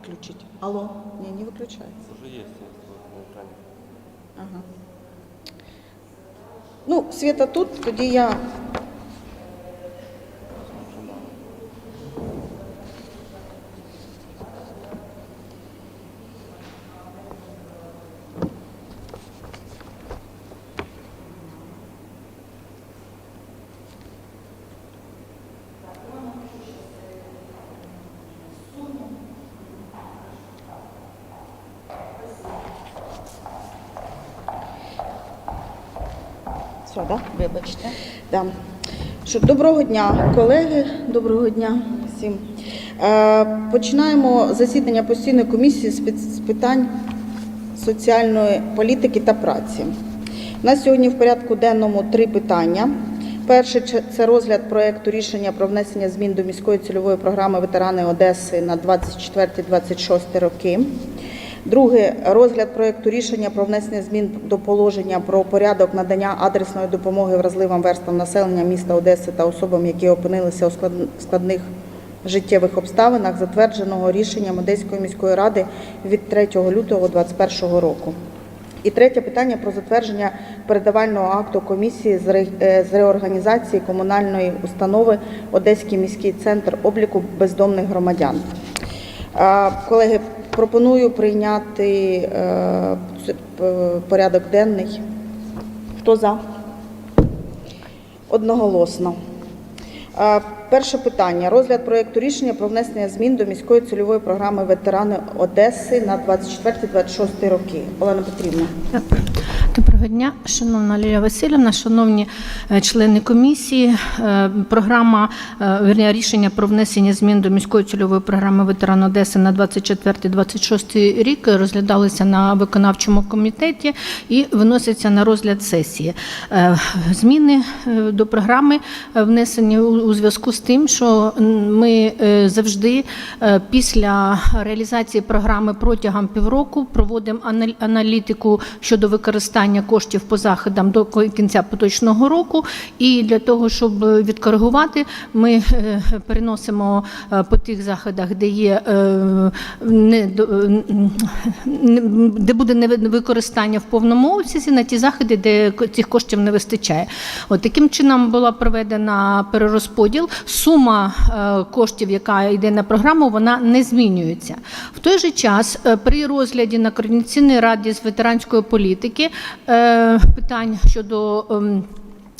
выключить. Алло, не, не выключается. Уже есть на экране. Ага. Ну, Света тут, тоді я. Вибачте. Да. Що, доброго дня, колеги. Доброго дня всім. Е, починаємо засідання постійної комісії з пит- з питань соціальної політики та праці. У нас сьогодні в порядку денному три питання. Перше це- розгляд проекту рішення про внесення змін до міської цільової програми ветерани Одеси на 24-26 роки. Друге розгляд проекту рішення про внесення змін до положення про порядок надання адресної допомоги вразливим верствам населення міста Одеси та особам, які опинилися у складних життєвих обставинах, затвердженого рішенням Одеської міської ради від 3 лютого 2021 року. І третє питання про затвердження передавального акту комісії з е, реорганізації комунальної установи Одеський міський центр обліку бездомних громадян. Колеги, пропоную прийняти е, порядок денний. Хто за? Одноголосно. Е, Перше питання. Розгляд проєкту рішення про внесення змін до міської цільової програми ветерани Одеси на 24-26 роки. Олена Петрівна. Доброго дня, шановна Лілія Васильівна, шановні е, члени комісії. Е, Програма е, вірні, рішення про внесення змін до міської цільової програми ветеран Одеси на 24-26 рік розглядалися на виконавчому комітеті і виносяться на розгляд сесії. Зміни до програми внесені у зв'язку з тим, що ми завжди після реалізації програми протягом півроку проводимо аналітику щодо використання коштів по заходам до кінця поточного року. І для того, щоб відкоригувати, ми е, переносимо е, по тих заходах, де є е, не де буде невикористання в повному обсязі, на ті заходи, де цих коштів не вистачає. От таким чином була проведена перерозподіл. Сума коштів, яка йде на програму, вона не змінюється. В той же час при розгляді на координаційній раді з ветеранської політики питань щодо.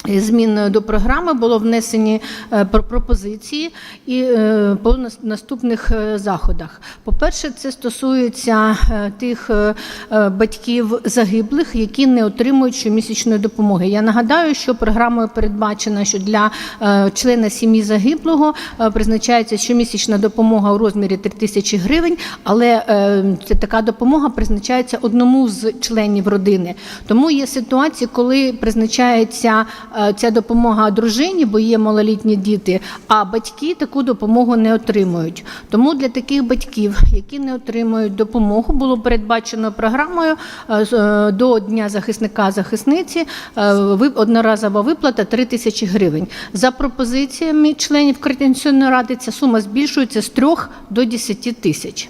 Ем, Змін до програми було внесені е, про- пропозиції і е, по наступних е, заходах. По-перше, це стосується е, тих е, е, батьків загиблих, які не отримують щомісячної допомоги. Я нагадаю, що програмою передбачено, що для е, члена сім'ї загиблого е, призначається щомісячна допомога у розмірі 3 тисячі гривень, але е, це така допомога призначається одному з членів родини. Тому є ситуації, коли призначається е, ця допомога дружині, бо є малолітні діти, а батьки таку допомогу не отримують. Тому для таких батьків, які не отримують допомогу, було передбачено програмою е, е, до Дня захисника захисниці е, одноразова виплата 3 тисячі гривень. За пропозиціями членів координаційної ради ця сума збільшується з 3 до 10 тисяч.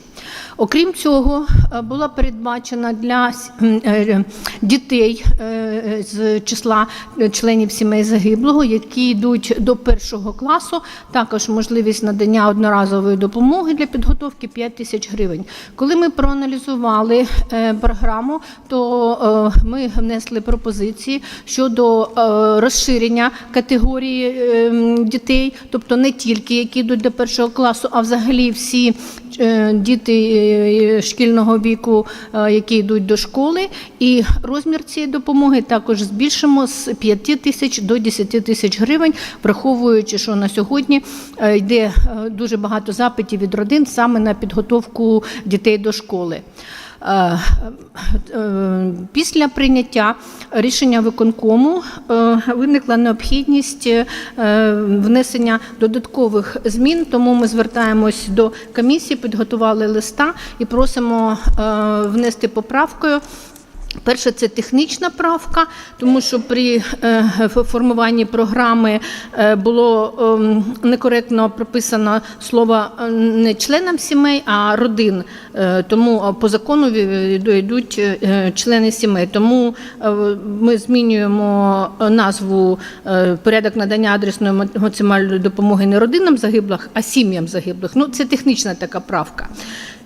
Окрім цього, е, була передбачена для с- е, дітей е, з числа е, членів сімей загиблого, які йдуть до першого класу, також можливість надання одноразової допомоги для підготовки 5 тисяч гривень. Коли ми проаналізували е, програму, то е, ми внесли пропозиції щодо е, розширення категорії е, дітей, тобто не тільки які йдуть до першого класу, а взагалі всі е, діти е, шкільного віку, е, які йдуть до школи, і розмір цієї допомоги також збільшимо з 5 тисяч до 10 тисяч гривень, враховуючи, що на сьогодні е, йде е, дуже багато запитів від родин саме на підготовку дітей до школи. Е, е, Після прийняття рішення виконкому е, виникла необхідність внесення додаткових змін, тому ми звертаємось до комісії, підготували листа і просимо внести поправкою Перше, це технічна правка, тому що при е, формуванні програми е, було ем, некоректно прописано слово е, не членам сімей, а родин. Тому по закону йдуть члени сімей. Тому ми змінюємо назву порядок надання адресної емоціональної допомоги не родинам загиблих, а сім'ям загиблих. Ну, це технічна така правка.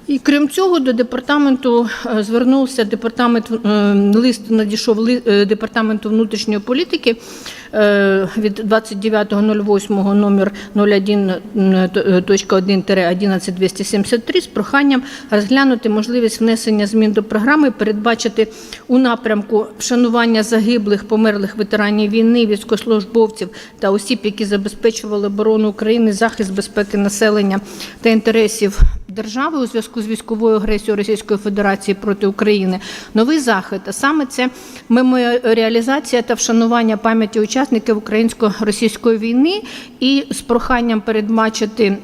І крім цього, до департаменту е, звернувся департамент е, лист надійшов е, департаменту внутрішньої політики від 29.08 номер 01.1-11273 з проханням розглянути можливість внесення змін до програми, передбачити у напрямку вшанування загиблих, померлих ветеранів війни, військовослужбовців та осіб, які забезпечували оборону України, захист безпеки населення та інтересів держави у зв'язку з військовою агресією Російської Федерації проти України. Новий захід, а саме це меморіалізація та вшанування пам'яті учасників українсько-російської війни і з проханням передбачити.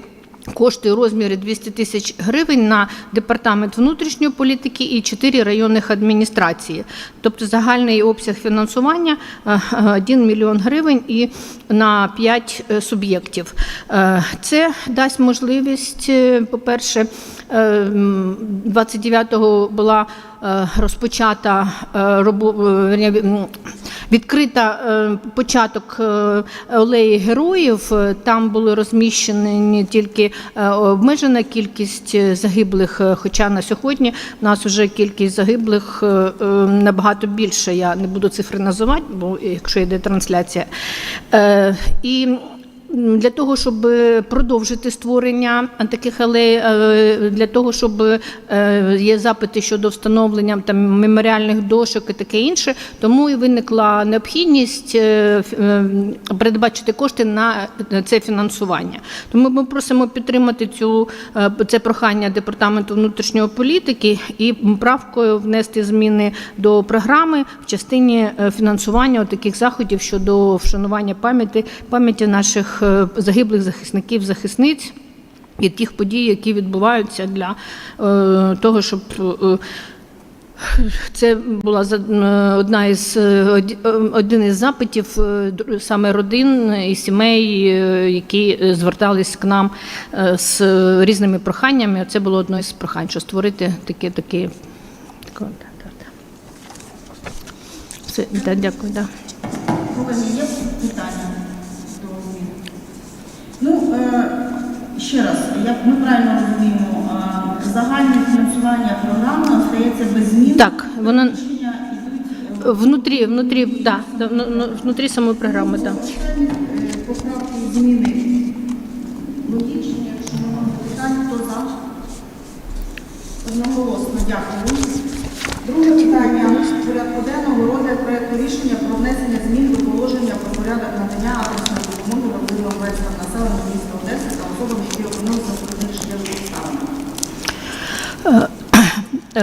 Кошти у розмірі 200 тисяч гривень на департамент внутрішньої політики і 4 районних адміністрації. Тобто загальний обсяг фінансування е, е, 1 мільйон гривень і на 5 суб'єктів. Е, Це дасть можливість, е, по-перше, е, м, 29-го була е, розпочата е, е, відкрита е, початок е, алеї героїв. Е, Там були розміщені тільки е, обмежена кількість е, загиблих. е, Хоча на сьогодні в нас вже кількість загиблих набагато більше. Я не буду цифри називати, бо якщо йде трансляція. І Для того, щоб е, продовжити створення таких алей, е, для того, щоб е, є запити щодо встановлення там меморіальних дошок і таке інше, тому і виникла необхідність передбачити кошти на це фінансування. Тому ми просимо підтримати цю це прохання департаменту внутрішньої політики і правкою внести зміни до програми в частині фінансування таких заходів щодо вшанування пам'яті пам'яті наших е, загиблих захисників, захисниць і тих подій, які відбуваються для е, того, щоб е, це була одна із один із запитів саме родин і сімей, які звертались к нам з різними проханнями. Це було одне із прохань, що створити таке таке. Все, да, дякую, да. Колеги, є питання до змін? Ну, е, ще раз, як ми правильно розуміємо, загальне фінансування програми остається без змін. Так, воно- е, Внутрі, внутрі, да, ну, ну, внутрі самої програми, так. Е, Поправки зміни логічні, якщо немає питань, хто за? Одноголосно, дякую. Друге питання порядку денного розгляд проекту рішення про внесення змін до положення про порядок надання адресної допомоги верствам населення міста Одеси та особам, які опинилися в складних. Е,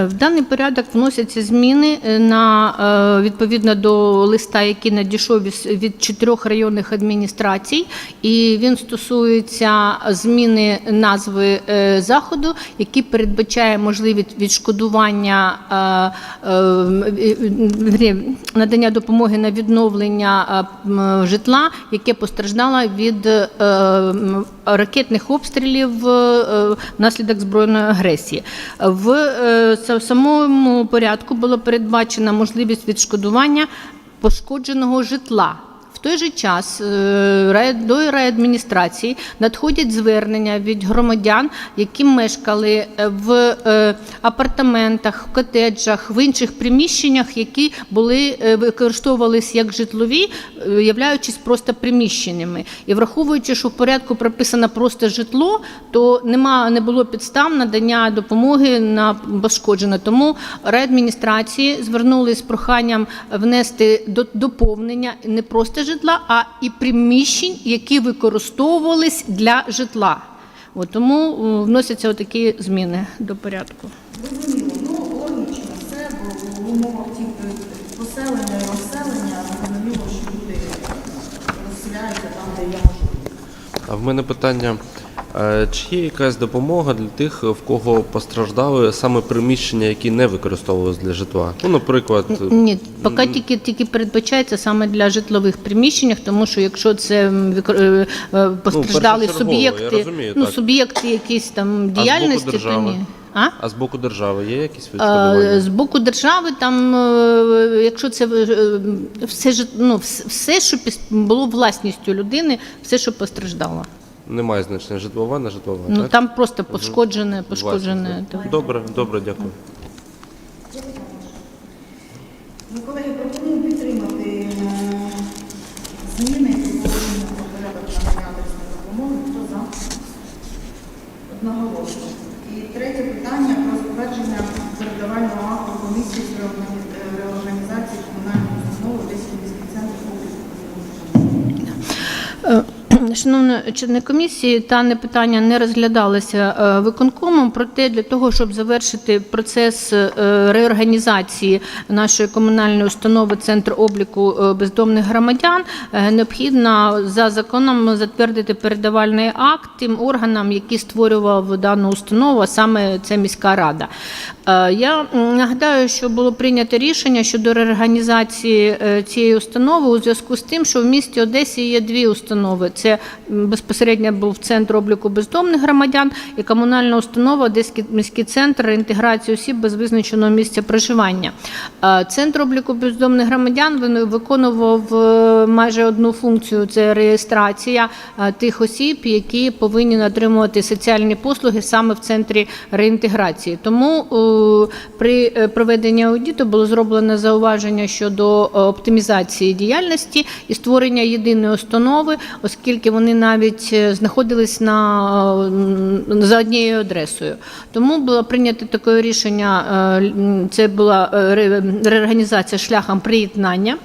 В даний порядок вносяться зміни е, на е, відповідно до листа, який надійшов від чотирьох районних адміністрацій, і він стосується зміни назви е, заходу, який передбачає можливість відшкодування е, е, надання допомоги на відновлення е, житла, яке постраждало від е, ракетних обстрілів е, внаслідок збройної агресії. В е, в самому порядку було передбачена можливість відшкодування пошкодженого житла. Той же час е, до райадміністрації надходять звернення від громадян, які мешкали е, в е, апартаментах, в котеджах, в інших приміщеннях, які були використовувалися як житлові, являючись просто приміщеннями. І враховуючи, що в порядку прописано просто житло, то нема не було підстав надання допомоги на пошкоджене. Тому райадміністрації звернулись з проханням внести до- доповнення не просто житла, а і приміщень, які використовувались для житла. От тому е, вносяться отакі зміни до порядку. Зрозуміло, ну логічно все, бо в умовах тільки поселення і розселення зрозуміло, що люди розселяються там, де є можливість. А в мене питання. Е, Чи є якась допомога для тих, в кого постраждали саме приміщення, які не використовувалися для житла? Ну, наприклад, Ні, поки тільки, тільки передбачається саме для житлових приміщеннях, тому що якщо це е, е, постраждалі першочергово, я суб'єкти, розумію, ну суб'єкти якісь там діяльності, то ні. А? а з боку держави є якісь відшкодування? З боку держави, там, якщо це все ж- ну, все, що було власністю людини, все, що постраждало. Немає значення житлова, не житлова, Ну так? там просто пошкоджене, пошкоджене. Власність. Добре, добре, дякую. Ну, колеги, пропоную підтримати е, зміни допомоги. Хто за? Одноголосно. І третє питання про затвердження передавального акту комісії з реоргані- е, реорганізації комунальної установи Одеський міський центр обліку Шановні члени комісії, дане питання не розглядалося е, виконкомом. Проте для того, щоб завершити процес е, реорганізації нашої комунальної установи Центр обліку е, бездомних громадян, необхідно за законом затвердити передавальний акт тим органам, які створював дану установу, а саме це міська рада. Я нагадаю, що було прийнято рішення щодо реорганізації цієї установи у зв'язку з тим, що в місті Одесі є дві установи. М, безпосередньо був центр обліку бездомних громадян і комунальна установа Одеський міський центр реінтеграції осіб без визначеного місця проживання. Е, Центр обліку бездомних громадян він виконував е, майже одну функцію: це реєстрація е, тих осіб, які повинні отримувати соціальні послуги саме в центрі реінтеграції. Тому при проведенні аудиту було зроблено зауваження щодо оптимізації діяльності і створення єдиної установи, оскільки вони навіть е, знаходились на е, за однією адресою. Тому було прийнято таке рішення. е, Це була реорганізація шляхом приєднання.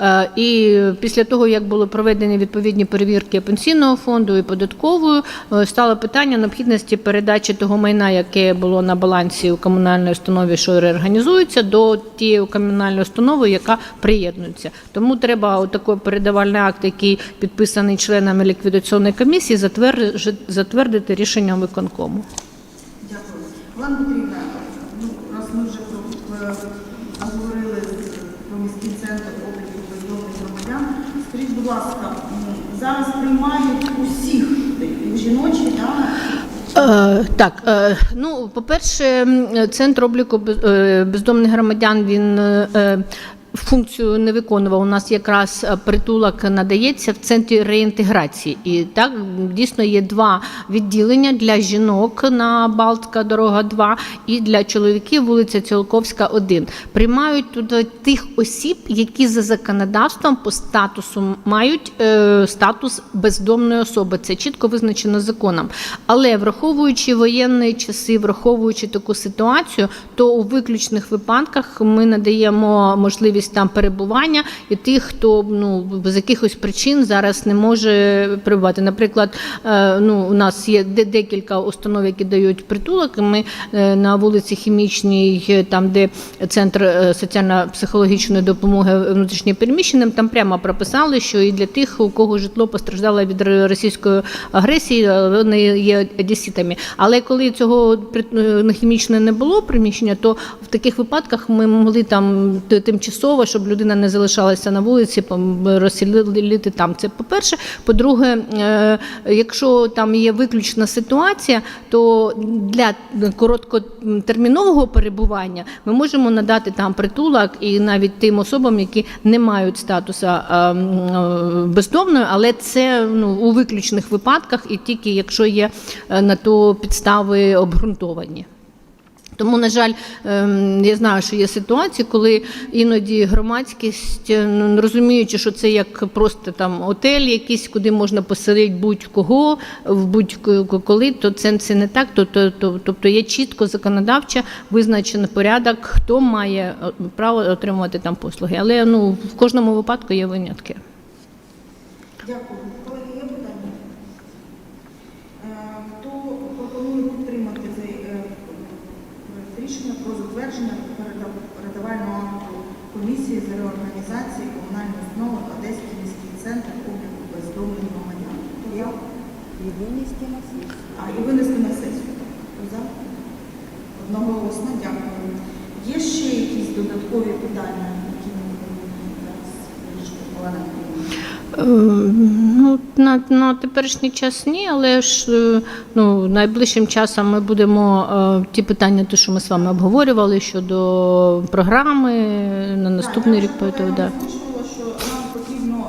Е, І після того, як були проведені відповідні перевірки пенсійного фонду і податковою, е, стало питання необхідності передачі того майна, яке було на балансі у комунальної установі, що реорганізується, до тієї комунальної установи, яка приєднується. Тому треба отакий передавальний акт, який підписаний членами ліквідаційної комісії, затвердити, затвердити рішенням виконкому. Дякую. Олена Петрівна, ну, раз ми вже е, говорили про міський центр обліку бездомних громадян, скажіть, будь ласка, зараз приймають усіх жіночі, да? Е, так, е, ну, по-перше, центр обліку е, бездомних громадян він функцію не виконував. У нас якраз е, притулок надається в центрі реінтеграції. І так дійсно є два відділення для жінок на Балтська дорога 2 і для чоловіків вулиця Цілковська 1. Приймають туди тих осіб, які за законодавством по статусу мають е, статус бездомної особи. Це чітко визначено законом. Але враховуючи воєнні часи, враховуючи таку ситуацію, то у виключних випадках ми надаємо можливість там перебування і тих, хто ну з якихось причин зараз не може перебувати. Наприклад, е, ну у нас є декілька установ, які дають притулок. Ми е, на вулиці Хімічній, е, там де центр соціально-психологічної допомоги внутрішньо переміщеним, там прямо прописали, що і для тих, у кого житло постраждало від російської агресії, вони є одеситами. Але коли цього на хімічне не було приміщення, то в таких випадках ми могли там т- тимчасово, щоб людина не залишалася на вулиці, розселити там. Це по-перше. По-друге, е, якщо там є виключна ситуація, то для короткотермінового перебування ми можемо надати там притулок і навіть тим особам, які не мають статусу е, е, бездомної, але це ну, у виключних випадках і тільки якщо є на то підстави обґрунтовані. Тому, на жаль, ем, я знаю, що є ситуації, коли іноді громадськість, е, ну, розуміючи, що це як просто там отель, якийсь, куди можна поселити будь-кого в будь-коли, то це, це не так. То, то, то, тобто є чітко законодавчо визначений порядок, хто має е, право отримувати там послуги. Але ну, в кожному випадку є винятки. Дякую. Колеги, є питання? Е, Хто пропонує підтримати рішення про затвердження передавального акту комісії з реорганізації комунальної установи Одеський міський центр обліку бездомних громадян? Хто є? Євгеній Стінос. А А, і винести на сесію. За? Одноголосно, дякую. Є ще якісь додаткові питання, які ми повинні зараз вирішити? Олена Андріївна? Е, Ну, на, на теперішній час ні, але ж е, ну, найближчим часом ми будемо е, ті питання, ті, що ми з вами обговорювали щодо програми на наступний рік повідомляю. повідомляю. Я озвучувала, що нам потрібно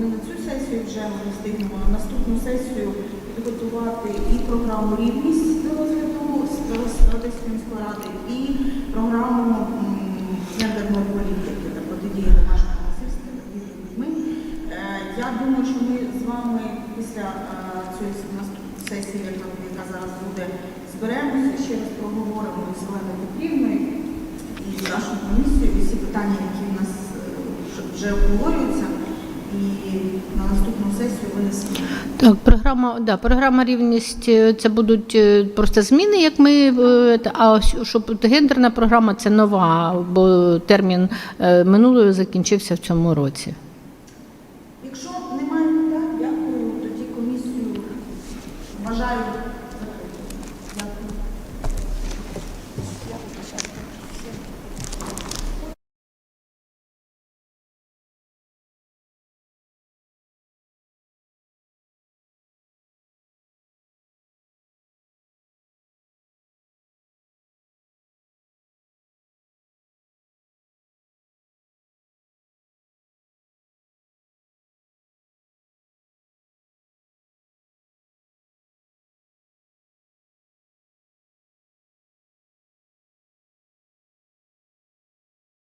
на цю сесію вже ми не встигнемо, а на наступну сесію підготувати і програму рівність до з Одеської міської ради, і програму гендерної політики та протидії домашнього насильства над дітьми. Е, Я думаю, що ми вами після е, цієї сесії, яка зараз буде, зберемося, ще раз проговоримо з Оленою Петрівною і з нашою комісією всі питання, які в нас е, вже- обговорюються, і на наступну сесію винесемо. Так, програма, да, програма рівність е, це будуть просто зміни, як ми а щоб гендерна програма це нова, бо термін минулої закінчився в цьому році.